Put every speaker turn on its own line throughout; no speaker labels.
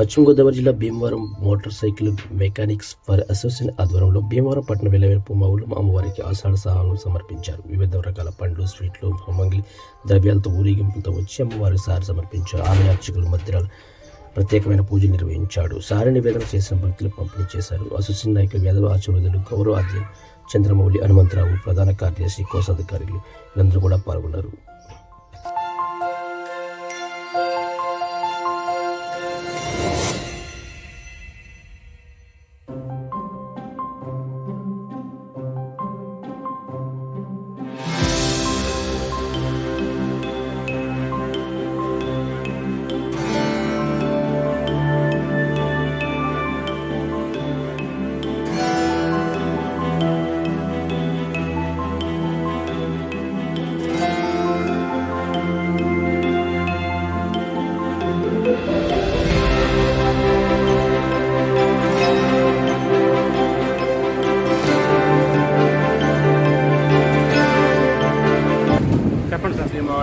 పశ్చిమ గోదావరి జిల్లా Bhimavaram motorcycle mechanics for association ఆధ్వర్యంలో భీమవరం పట్టణ వెలవేపు మావులు అమ్మవారికి ఆషాఢ సహాయం సమర్పించారు. వివిధ రకాల పండ్లు స్వీట్లు మంగిలి ద్రవ్యాలతో ఊరేగింపులతో వచ్చి అమ్మవారి సారి సమర్పించారు. ఆలయ అర్చకులు మధ్యరాలు ప్రత్యేకమైన పూజలు నిర్వహించాడు. సారి నివేదన చేసిన భక్తులు పంపిణీ చేశారు. అసోసియేషన్ నాయకులు వేదవ ఆచార్యులు గౌరవ అధ్యయులు చంద్రమౌళి హనుమంతరావు ప్రధాన కార్యదర్శి కోశాధికారులు వీళ్ళందరూ కూడా పాల్గొన్నారు.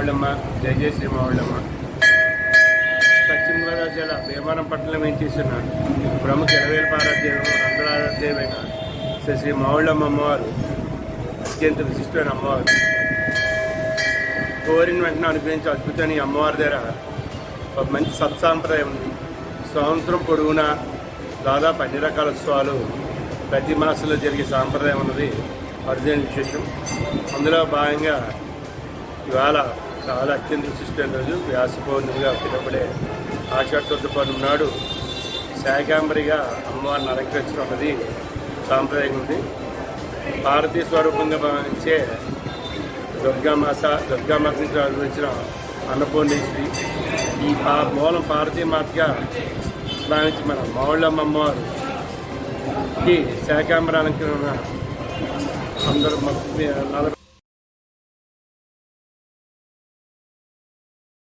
సార్ శ్రీమావళమ్మ జయ జయ శ్రీమావళమ్మ పశ్చిమ గోదావరి జిల్లా భీమవరం పట్టణం ఏం చేస్తున్న ప్రముఖ ఇరవేల పారాధ్యయం రంగరాధ్యమైన శ్రీ శ్రీ మావుళ్ళమ్మ అమ్మవారు అత్యంత విశిష్టమైన అమ్మవారు. కోరిన వెంటనే అనుగ్రహించే అద్భుతమైన అమ్మవారి దగ్గర ఒక మంచి సత్సాంప్రదాయం ఉంది. సంవత్సరం పొడవునా దాదాపు అన్ని రకాల ఉత్సవాలు ప్రతి మాసంలో జరిగే సాంప్రదాయం ఉన్నది అరుదైన విశేషం. అందులో భాగంగా ఇవాళ చాలా అత్యంత విశిష్టమైన రోజు. వ్యాస పౌర్ణమిగా పిలువబడే ఆషాఢ శుద్ధ పౌర్ణమి నాడు శాకాంబరిగా అమ్మవారిని అలంకరించడం అన్నది సాంప్రదాయం ఉంది భారతీయ స్వరూపంగా భావించే దుర్గామాస దుర్గామాత నుంచి అనుభవించిన అన్నపూర్ణేశ్వరి ఈ మూలం భారతీయ మాతగా భావించి మన మావుళ్ళమ్మ అమ్మవారికి శాకాంబర అలంకరణ అందరూ నలభై